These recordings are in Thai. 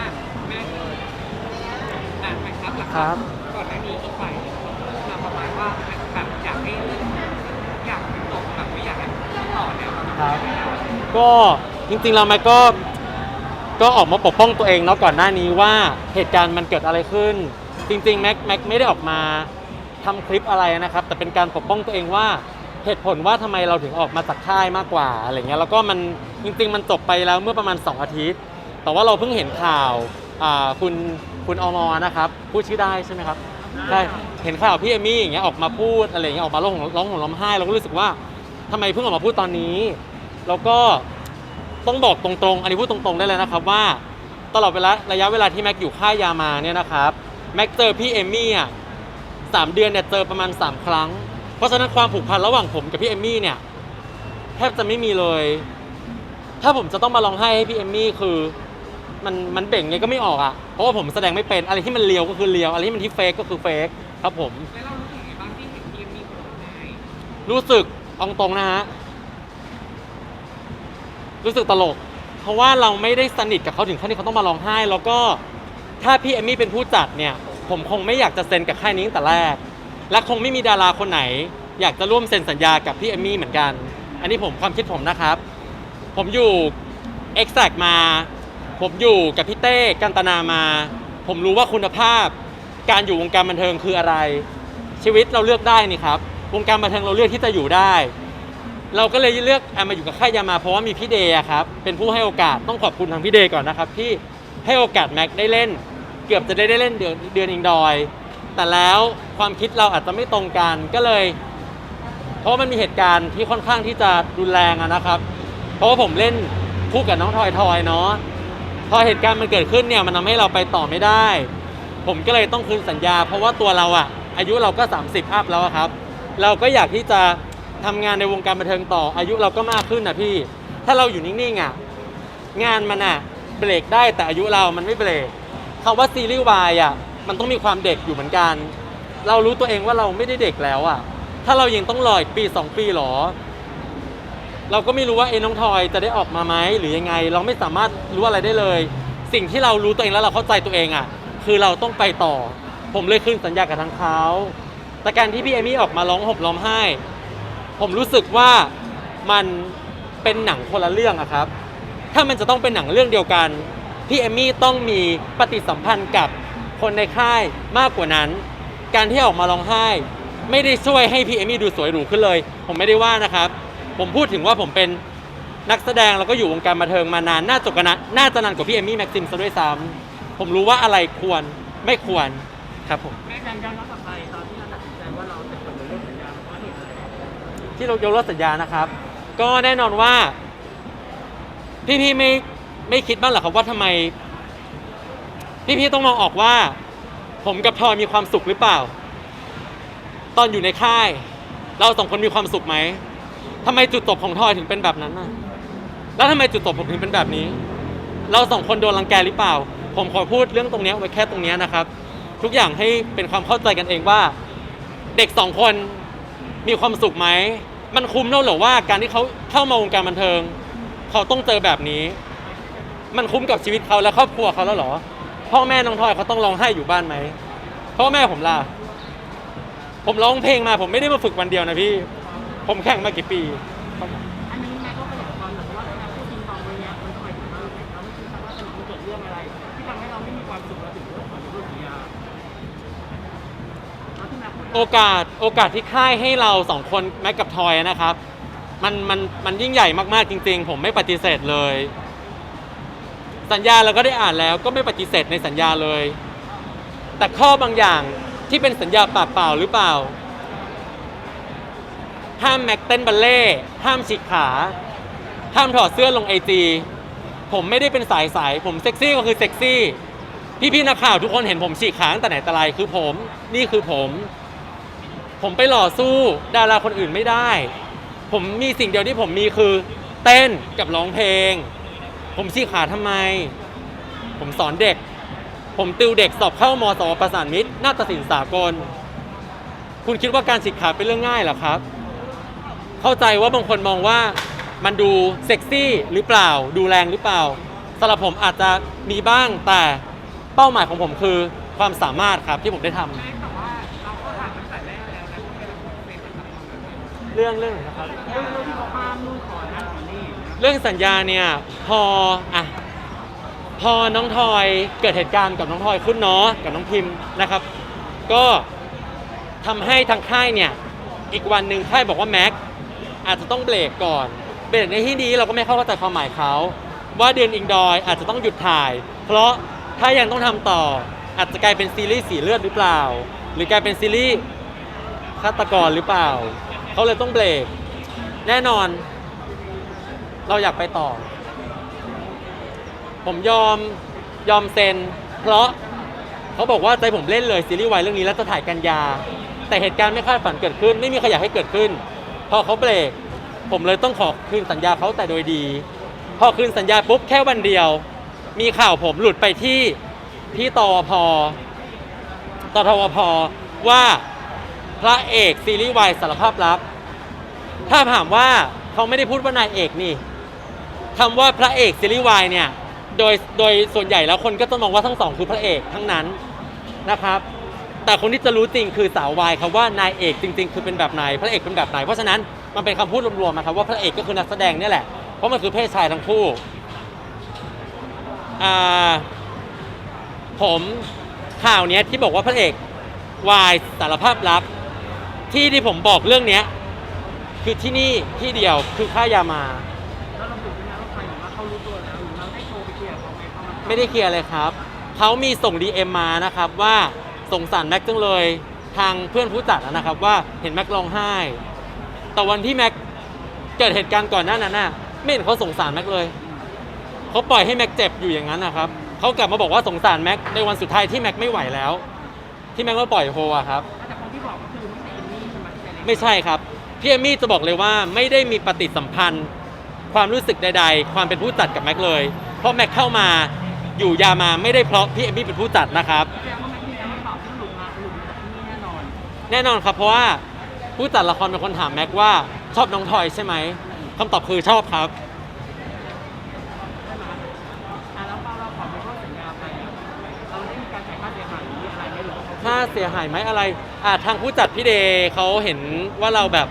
อะแม่อะแม่ครับหลังครับก่อนหน้านี้อีกฝ่ายมาประมาณว่าแบบอยากให้เรื่องอยากจบแบบไม่อยากให้ต่อแนวครับ ก็จริงๆเราแม็กก็ก็ออกมาปกป้องตัวเองเนาะก่อนหน้านี้ว่าเหตุการณ์มันเกิดอะไรขึ้น จริงๆแม็กแม็กไม่ได้ออกมาทำคลิปอะไรนะครับ แต่เป็นการปกป้องตัวเองว่าเหตุผลว่าทำไมเราถึงออกมาจากค่ายมากกว่าอะไรเงี้ยแล้วก็มันจริง ๆ มันจบไปแล้วเมื่อประมาณ 2 อาทิตย์ แต่ว่าเราเพิ่งเห็นข่าวอ่าคุณคุณอมนะครับพูดชื่อได้ใช่ไหมครับใช่เห็นข่าวพี่เอมี่อย่างเงี้ยออกมาพูดอะไรเงี้ยออกมาร้องร้องห่มร้องไห้เราก็รู้สึกว่าทำไมเพิ่งออกมาพูดตอนนี้ แล้วก็ต้องบอกตรงๆ อันนี้พูดตรงๆได้เลยนะครับว่า ตลอดเวลาระยะเวลาที่แม็กอยู่ค่ายยามาเนี่ยนะครับแม็กเจอพี่เอมี่อะสามเดือนเนี่ยเจอประมาณ 3 ครั้ง เพราะฉะนั้นความผูกพันระหว่างผมกับพี่เอมี่เนี่ยแทบจะไม่มีเลย ถ้าผมจะต้องมาร้องไห้ให้พี่เอมี่คือ มันมันเบ่งไงก็ไม่ออกอะเพราะว่าผมแสดงไม่เป็นอะไรที่มันเลียวก็คือเลียวอะไรที่มันที่เฟกก็คือเฟกครับผมแล้วเรารู้สึกยังไงบ้างที่เห็นทีมมีคนร้องไห้รู้สึกเอาตรงนะฮะรู้สึกตลก เพราะว่าเราไม่ได้สนิทกับเขาถึงขั้นที่เขาต้องมาร้องไห้ แล้วก็ถ้าพี่เอมมี่เป็นผู้จัดเนี่ย ผมคงไม่อยากจะเซ็นกับค่ายนี้ตั้งแต่แรก และคงไม่มีดาราคนไหน อยากจะร่วมเซ็นสัญญากับพี่เอมมี่เหมือนกัน อันนี้ผมความคิดผมนะครับ ผมอยู่ e x a c t มา ผมอยู่กับพี่เต้กันตนามา ผมรู้ว่าคุณภาพ การอยู่วงการบันเทิงคืออะไร ชีวิตเราเลือกได้นี่ครับ วงการบันเทิงเราเลือกที่จะอยู่ได้ เราก็เลยเลือกแอมมาอยู่กับค่ายยามาเพราะว่ามีพี่เดย์ครับ เป็นผู้ให้โอกาสต้องขอบคุณทางพี่เดย์ก่อนนะครับที่ให้โอกาสแม็กได้เล่น เกือบจะได้ได้เล่นเดือนเดือนอิงดอย แต่แล้วความคิดเราอาจจะไม่ตรงกันก็เลย เพราะมันมีเหตุการณ์ที่ค่อนข้างที่จะรุนแรงอะนะครับ เพราะว่าผมเล่นคู่กับน้องทอยทอยเนาะ พอเหตุการณ์มันเกิดขึ้นเนี่ยมันทำให้เราไปต่อไม่ได้ ผมก็เลยต้องคืนสัญญา เพราะว่าตัวเราอะอายุเราก็ 30อัพแล้วอะครับ เราก็อยากที่จะทำงานในวงการบันเทิงต่อ อายุเราก็มากขึ้นนะพี่ ถ้าเราอยู่นิ่งๆอะงานมันอะเบรกได้แต่อายุเรามันไม่เบรกคำว่าซีรีส์วายอะมันต้องมีความเด็กอยู่เหมือนกัน เรารู้ตัวเองว่าเราไม่ได้เด็กแล้วอะถ้าเรายังต้องรออีกปี 2 ปีหรอ เราก็ไม่รู้ว่าเอ็น้องทอยจะได้ออกมาไหมหรือยังไง เราไม่สามารถรู้อะไรได้เลย สิ่งที่เรารู้ตัวเองแล้วเราเข้าใจตัวเองอะ คือเราต้องไปต่อ ผมเลยขึ้นสัญญากับทางเขาแต่การที่พี่เอมี่ออกมาร้องห่มร้องไห้ ผมรู้สึกว่ามันเป็นหนังคนละเรื่องอะครับ ถ้ามันจะต้องเป็นหนังเรื่องเดียวกัน พี่เอมี่ต้องมีปฏิสัมพันธ์กับคนในค่ายมากกว่านั้น การที่ออกมาร้องไห้ ไม่ได้ช่วยให้พี่เอมี่ดูสวยหรูขึ้นเลย ผมไม่ได้ว่านะครับ ผมพูดถึงว่าผมเป็นนักแสดงแล้วก็อยู่วงการบันเทิงมานานน่าจะกันน่าจะนานกว่าพี่เอมี่แม็กซิมซะด้วยซ้ำผมรู้ว่าอะไรควรไม่ควรครับผมแม่การย้อนกลับไปตอนที่เราตัดสินใจว่าเราจะจบเรื่องสัญญาเพราะเหตุอะไรที่เรายกเลิกสัญญานะครับ ก็แน่นอนว่าพี่ๆไม่ไม่คิดบ้างเหรอครับว่าทำไม พี่ๆต้องมองออกว่า ผมกับทอยมีความสุขหรือเปล่า ตอนอยู่ในค่าย เราสองคนมีความสุขไหม ทำไมจุดจบของทอยถึงเป็นแบบนั้นน่ะ แล้วทำไมจุดจบผมถึงเป็นแบบนี้ เราสองคนโดนรังแกหรือเปล่า ผมขอพูดเรื่องตรงเนี้ยไว้แค่ตรงเนี้ยนะครับ ทุกอย่างให้เป็นความเข้าใจกันเองว่า เด็กสองคนมีความสุขไหม มันคุ้มแล้วเหรอว่าการที่เขาเข้ามาวงการบันเทิง เขาต้องเจอแบบนี้ มันคุ้มกับชีวิตเขาและครอบครัวเขาแล้วเหรอ พ่อแม่น้องทอยเขาต้องร้องไห้อยู่บ้านไหมพ่อแม่ผมล่ะ ผมร้องเพลงมาผมไม่ได้มาฝึกวันเดียวนะพี่ ผมแข่งมากี่ปีอันนี้แม่ก็เป็นความแบบว่าแม่พูดจริงตอนนี้มันคอยถึงเราแต่เราไม่คิดว่าจะมันเกิดเรื่องอะไร ที่ทำให้เราไม่มีความสุขเราถึงเรื่องของเรื่องสัญญาแล้วที่แม่พูดโอกาสโอกาสที่ค่ายให้เราสองคนแม็กกับทอยนะครับ มันมันมันยิ่งใหญ่มากๆจริง ๆ ผมไม่ปฏิเสธเลย สัญญาเราก็ได้อ่านแล้วก็ไม่ปฏิเสธในสัญญาเลย แต่ข้อบางอย่างที่เป็นสัญญาปากเปล่าหรือเปล่า ห้ามแม็กเต้นบัลเล่ ห้ามฉีกขา ห้ามถอดเสื้อลงไอจีผมไม่ได้เป็นสายสายผมเซ็กซี่ก็คือเซ็กซี่ พี่ๆนักข่าวทุกคนเห็นผมฉีกขาตั้งแต่ไหนแต่ไรคือผม นี่คือผม ผมไปหล่อสู้ดาราคนอื่นไม่ได้ ผมมีสิ่งเดียวที่ผมมีคือเต้นกับร้องเพลง ผมฉีกขาทำไม ผมสอนเด็ก ผมติวเด็กสอบเข้ามสวประสานมิตรนาฏศิลป์สากล คุณคิดว่าการฉีกขาเป็นเรื่องง่ายหรอครับ เข้าใจว่าบางคนมองว่ามันดูเซ็กซี่หรือเปล่า ดูแรงหรือเปล่าสำหรับผมอาจจะมีบ้างแต่เป้าหมายของผมคือความสามารถครับที่ผมได้ทำแต่ว่าเราก็ผ่านตั้งแต่แรกแล้วนะเป็นเป็นแบบเรื่องเรื่องไหนนะครับเรื่องที่เขาห้ามนู่นขอนั่นขอนี่เรื่องสัญญาเนี่ยพออะพอน้องทอยเกิดเหตุการณ์กับน้องทอยขึ้นเนาะกับน้องพิมพ์นะครับ ก็ทำให้ทางค่ายเนี่ยอีกวันหนึ่งค่ายบอกว่าแม็ก อาจจะต้องเบรกก่อน เบรกในที่นี้เราก็ไม่เข้าใจความหมายเขา ว่าเดือนอิงดอยอาจจะต้องหยุดถ่าย เพราะถ้ายังต้องทำต่อ อาจจะกลายเป็นซีรีส์สีเลือดหรือเปล่า หรือกลายเป็นซีรีส์ฆาตกรหรือเปล่า เขาเลยต้องเบรก แน่นอน เราอยากไปต่อ ผมยอมยอมเซ็น เพราะเขาบอกว่าใจผมเล่นเลยซีรีส์วายเรื่องนี้แล้วจะถ่ายกันยา แต่เหตุการณ์ไม่คาดฝันเกิดขึ้น ไม่มีใครอยากให้เกิดขึ้น พอเขาเบรก ผมเลยต้องขอคืนสัญญาเขาแต่โดยดี พอคืนสัญญาปุ๊บแค่วันเดียว มีข่าวผมหลุดไปที่ที่ตอพตทวพว่าพระเอกซีรีส์วายสารภาพรักถ้าถามว่าเขาไม่ได้พูดว่านายเอกนี่คำว่าพระเอกซีรีส์วายเนี่ยโดยโดยส่วนใหญ่แล้วคนก็จะมองว่าทั้งสองคือพระเอกทั้งนั้นนะครับ แต่คนที่จะรู้จริงคือสาววายครับว่านายเอกจริง ๆ คือเป็นแบบไหนพระเอกเป็นแบบไหนเพราะฉะนั้นมันเป็นคำพูดรวมๆนะครับว่าพระเอกก็คือนักแสดงเนี่ยแหละเพราะมันคือเพศชายทั้งคู่อ่าผมข่าวเนี้ยที่บอกว่าพระเอกวายสารภาพรักที่ที่ผมบอกเรื่องเนี้ยคือที่นี่ที่เดียวคือค่ายามา แล้วเราดูด้วยนะว่าใครหรือว่าเขารู้ตัวแล้วหรือเราได้โทรไปเคลียร์เขาไหมเขาาไม่ได้เคลียร์เลยครับ เขามีส่ง DM มานะครับว่า สงสารแม็กจังเลยทางเพื่อนผู้จัดนะครับว่าเห็นแม็กร้องไห้ แต่วันที่แม็กเกิดเหตุการณ์ก่อนหน้านั้นน่ะไม่เห็นเขาสงสารแม็กเลยเขาปล่อยให้แม็กเจ็บอยู่อย่างนั้นนะครับเขากลับมาบอกว่าสงสารแม็กในวันสุดท้ายที่แม็กไม่ไหวแล้ว ที่แม็กมาปล่อยโฮอะครับแต่คนที่บอกก็คือไม่ใช่เอมมี่ใช่ไหมไม่ใช่ครับพี่เอมมี่จะบอกเลยว่าไม่ได้มีปฏิสัมพันธ์ ความรู้สึกใด ๆ ความเป็นผู้จัดกับแม็กเลย เพราะแม็กเข้ามาอยู่ยามาไม่ได้เพราะพี่เอมมี่เป็นผู้จัดนะครับ แน่นอนครับ เพราะว่าผู้จัดละครเป็นคนถามแม็กว่าชอบน้องทอยใช่ไหมคำตอบคือชอบครับใช่ไหมอะแล้วพอเราขอไปเข้าสัญญาไปอะเราได้มีการจ่ายค่าเสียหายหรืออะไรไหมหรือว่าเขาค่าเสียหายไหมอะไรอ่าทางผู้จัดพี่เดย์เขาเห็นว่าเราแบบ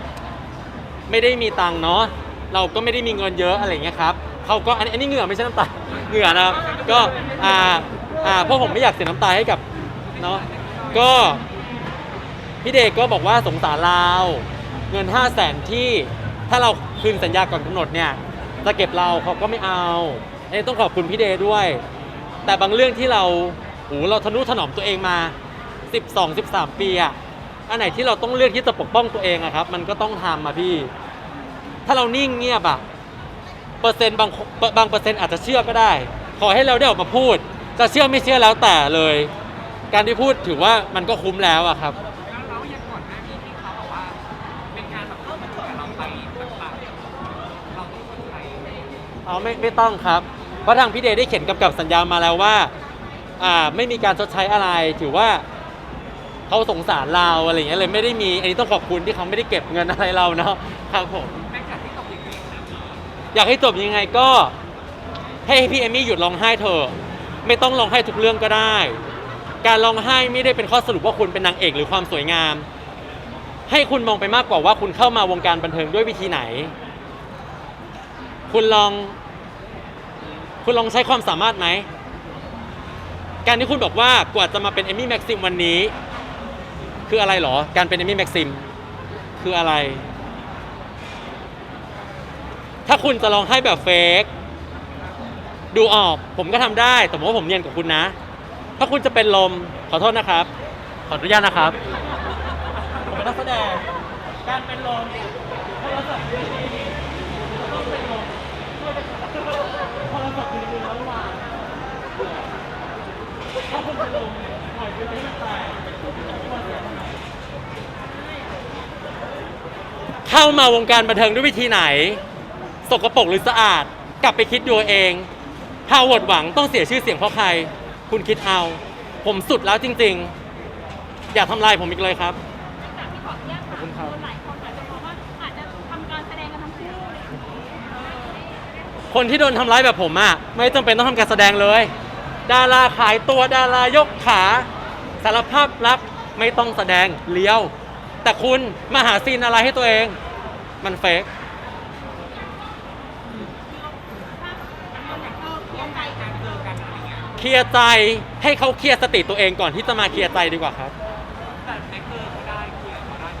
ไม่ได้มีตังค์เนาะ เราก็ไม่ได้มีเงินเยอะอะไรอย่างเงี้ยครับเขาก็อันนี้อันนี้เหงื่อไม่ใช่น้ำตา เหงื่อนะครับ ก็อ่าอ่าเพราะผมไม่อยากเสียน้ำตาให้กับเนาะ ก็ พี่เดย์ก็บอกว่าสงสารเราเงิน 5 0 0แสนที่ถ้าเราคืนสัญญาก่อนกำหนดเนี่ยจะเก็บเราเขาก็ไม่เอาอันนี้ต้องขอบคุณพี่เดย์ด้วย แต่บางเรื่องที่เราโอ้เราทนุถนอมตัวเองมา 12 13 ปีอะอันไหนที่เราต้องเลือกที่จะปกป้องตัวเองอะครับ มันก็ต้องทำอะพี่ ถ้าเรานิ่งเงียบอะเปอร์เซ็นต์บางบางเปอร์เซ็นต์อาจจะเชื่อก็ได้ ขอให้เราได้ออกมาพูด จะเชื่อไม่เชื่อแล้วแต่เลย การที่พูดถือว่ามันก็คุ้มแล้วอะครับ อ๋อไม่ไม่ต้องครับ เพราะทางพี่เดย์ได้เขียนกำกับสัญญามาแล้วว่าอ่าไม่มีการชดใช้อะไรถือว่าเขาสงสารเราอะไรอย่างเงี้ยเลยไม่ได้มีอันนี้ต้องขอบคุณที่เขาไม่ได้เก็บเงินอะไรเราเนาะครับผมแม้กระทั่งที่ตกเด็กๆนะอยากให้จบยังไงก็ให้พี่เอมมี่หยุดร้องไห้เถอะไม่ต้องร้องไห้ทุกเรื่องก็ได้ การร้องไห้ไม่ได้เป็นข้อสรุปว่าคุณเป็นนางเอกหรือความสวยงาม ให้คุณมองไปมากกว่าว่าคุณเข้ามาวงการบันเทิงด้วยวิธีไหน คุณลอง คุณลองใช้ความสามารถไหม การที่คุณบอกว่ากว่าจะมาเป็นเอมมี่แม็กซิมวันนี้ คืออะไรหรอ การเป็นเอมมี่แม็กซิมคืออะไร ถ้าคุณจะลองให้แบบเฟกดูออกผมก็ทำได้ แต่ผมว่าผมเนียนกว่าคุณนะ ถ้าคุณจะเป็นลมขอโทษนะครับ ขออนุญาตนะครับ ผมเป็นนักแสดงการเป็นลมโทรศัพท์อยู่ดีๆต้องเป็นลม ช่วยกันโทรศัพท์อยู่ดีๆแล้ววางถ้าคุณเป็นลมปล่อยไปให้มันตายเข้ามาวงการบันเทิงด้วยวิธีไหน สกปรกหรือสะอาด กลับไปคิดดูเองฮาวเวิร์ดหวังต้องเสียชื่อเสียงเพราะใคร คุณคิดเอา ผมสุดแล้วจริง ๆ อย่าทำลายผมอีกเลยครับ จากที่บอกเนี่ย ขอบ ค่ะ คนอาจจะมองว่าอาจจะทำการแสดงกันทั้งคู่เลยคนที่โดนทำร้ายแบบผมอะไม่จำเป็นต้องทำการแสดงเลย ดาราขายตัวดารายกขาสารภาพรักไม่ต้องแสดงเลี้ยว แต่คุณมาหาซีนอะไรให้ตัวเอง มันเฟกเคลียร์ใจให้เขาเคลียร์สติตัวเองก่อนที่จะมาเคลียร์ใจดีกว่าครับ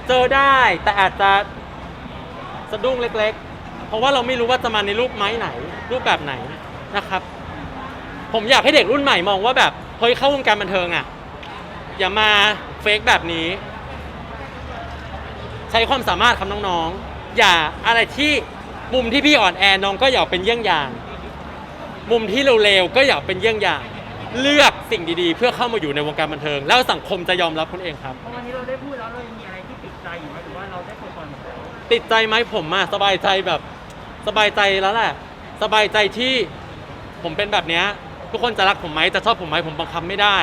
เจอได้แต่อาจจะสะดุ้งเล็กๆ เพราะว่าเราไม่รู้ว่าจะมาในรูปไม้ไหน รูปแบบไหนนะครับ ผมอยากให้เด็กรุ่นใหม่มองว่าแบบเฮ้ยเข้าวงการบันเทิงอะ อย่ามาเฟกแบบนี้ ใช้ความสามารถครับน้องๆ อย่าอะไรที่มุมที่พี่อ่อนแอน้องก็อย่าเป็นเยี่ยงอย่าง มุมที่เร็วๆก็อย่าเป็นเยี่ยงอย่าง เลือกสิ่งดีๆ เพื่อเข้ามาอยู่ในวงการบันเทิง แล้วสังคมจะยอมรับคุณเองครับ เพราะวันนี้เราได้พูดแล้วเรายังมีอะไรที่ติดใจอยู่ไหมหรือว่าเราได้โปรโมทหมดแล้วติดใจไหมผมอะสบายใจแบบ สบายใจแล้วแหละ สบายใจที่ผมเป็นแบบเนี้ยทุกคนจะรักผมไหมจะชอบผมไหมผมบังคับไม่ได้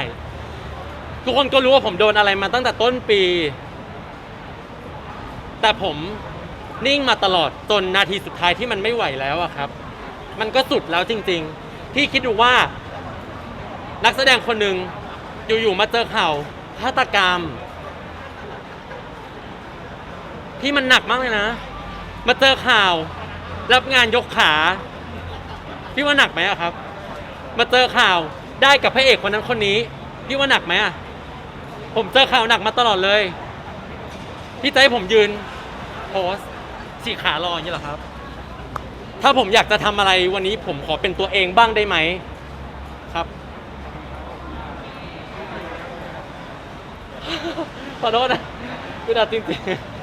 ทุกคนก็รู้ว่าผมโดนอะไรมาตั้งแต่ต้นปี แต่ผมนิ่งมาตลอดจนนาทีสุดท้ายที่มันไม่ไหวแล้วอะครับ มันก็สุดแล้วจริง ๆ ที่คิดดูว่า นักแสดงคนหนึ่งอยู่ๆมาเจอข่าวฆาตกรรม ที่มันหนักมากเลยนะ มาเจอข่าว รับงานยกขาพี่ว่าหนักไหมอะครับ มาเจอข่าวได้กับพระเอกคนนั้นคนนี้พี่ว่าหนักไหมอะผมเจอข่าวหนักมาตลอดเลยพี่จะให้ผมยืนโพสสี่ขารออย่างนี้เหรอครับ ถ้าผมอยากจะทำอะไรวันนี้ผมขอเป็นตัวเองบ้างได้ไหมครับขอโทษนะคือดัดจริงๆ